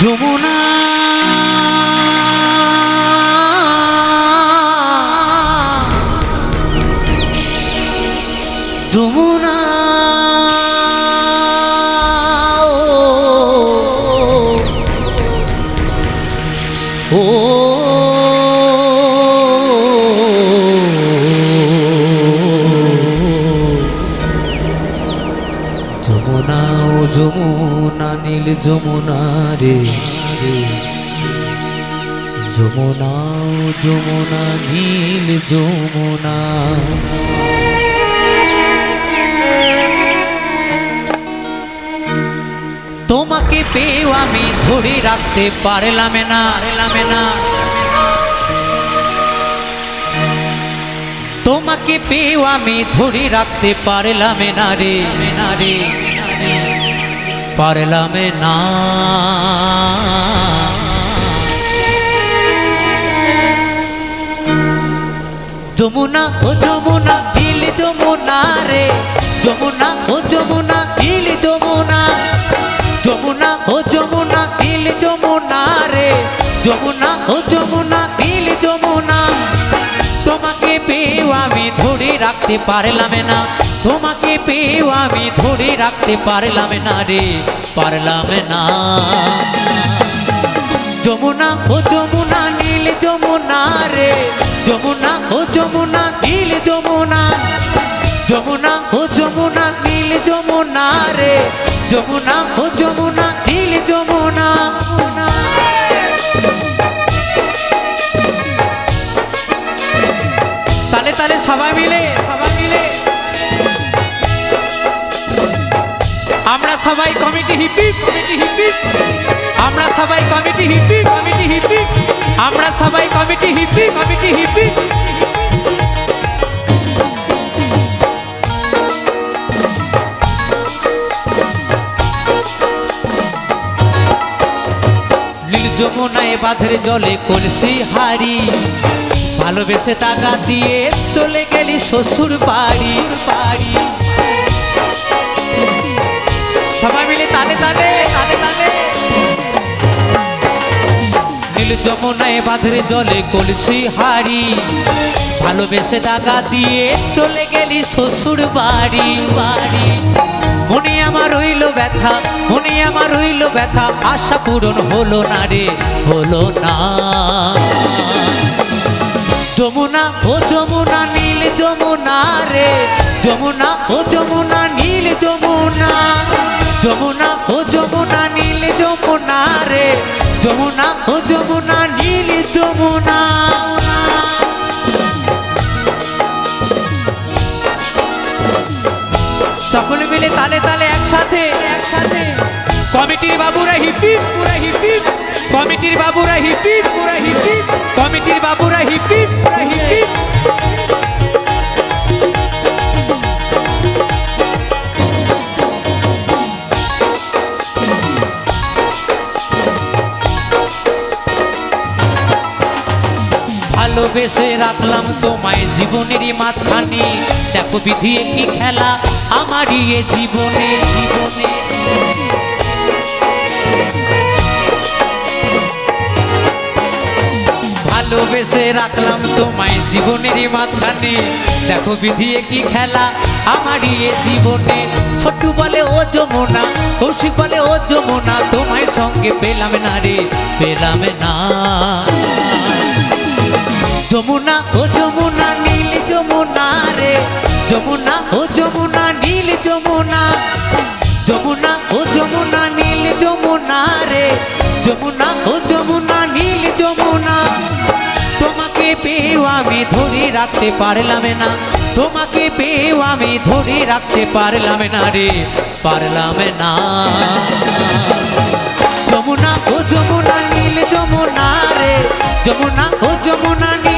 যমুনা। যমুনা। যমুনা রে যমুনা যমুনা, নীল যমুনা। তোমাকে পেয়েও আমি ধরে রাখতে পারলাম না। না তোমাকে পেয়েও আমি ধরে রাখতে পারলাম না রে না রে। পারলাম না। যমুনা, ও যমুনা, নীল যমুনা রে। যমুনা, ও যমুনা, নীল যমুনা। যমুনা, ও যমুনা, নীল যমুনা রে। যমুনা, ও যমুনা রাখতে পারলাম না। তোমাকে পেয়েও আমি ধরে রাখতে পারলাম না রে, পারলাম না। যমুনা ও যমুনা নীল যমুনা রে, যমুনা ও যমুনা নীল যমুনা। যমুনা ও যমুনা নীল যমুনা রে, যমুনা ও যমুনা নীল যমুনা। তালে তালে সবাই মিলে আমরা সবাই কমিটি হিপি কমিটি হিপি। আমরা সবাই কমিটি হিপি কমিটি হিপি। আমরা সবাই কমিটি হিপি কমিটি হিপি। যমুনায় বাঁধের জলে কলসি হারি। ভালোবেসে টাকা দিয়ে চলে গেলি শ্বশুর বাড়ি বাড়ি। সবাই মিলে তালে তালে তালে তালে। নীল যমুনায় বাঁধের জলে কলসি হারি, ভালোবেসে টাকা দিয়ে চলে গেলি শ্বশুর বাড়ি বাড়ি। মনে আমার হইল ব্যথা, মনে আমার হইল ব্যথা, আশা পূরণ হলো না রে, হলো না। যমুনা, ও যমুনা, নীল যমুনা রে, যমুনা, ও যমুনা, নীল যমুনা। যমুনা, ও যমুনা, নীল যমুনা রে। যমুনা, ও যমুনা, নীল যমুনা। সকলে মিলে তালে তালে একসাথে। একসাথে কমিটির বাবুরা হিপি, পুরা হিপি। কমিটির বাবুরা হিপি, পুরা হিপি। কমিটির বাবুরা হিপি, পুরা হিপি। ভালোবেসে রাখলাম তোমায় জীবনেরই মাঝখানে। দেখো বিধি কি খেলা, আমারই এ জীবনে জীবনে। ভালোবেসে রাখলাম তোমায় জীবনেরই মাঝখানে। দেখো বিধি কি খেলা, আমারই এ জীবনে। ছোট্ট বলে, ও যমুনা, কৌশিক বলে, ও যমুনা, তোমায় সঙ্গে পেলাম না রে, পেলাম না। যমুনা, ও যমুনা, নীল যমুনা রে। যমুনা, ও যমুনা, নীল যমুনা। যমুনা, ও যমুনা, নীল যমুনা রে। যমুনা, ও যমুনা, নীল যমুনা। তোমাকে পেয়েও আমি ধরে রাখতে পারলাম না। তোমাকে পেয়েও আমি ধরে রাখতে পারলাম না রে, পারলাম না। যমুনা, ও যমুনা, নীল যমুনা রে। যমুনা, ও যমুনা, নীল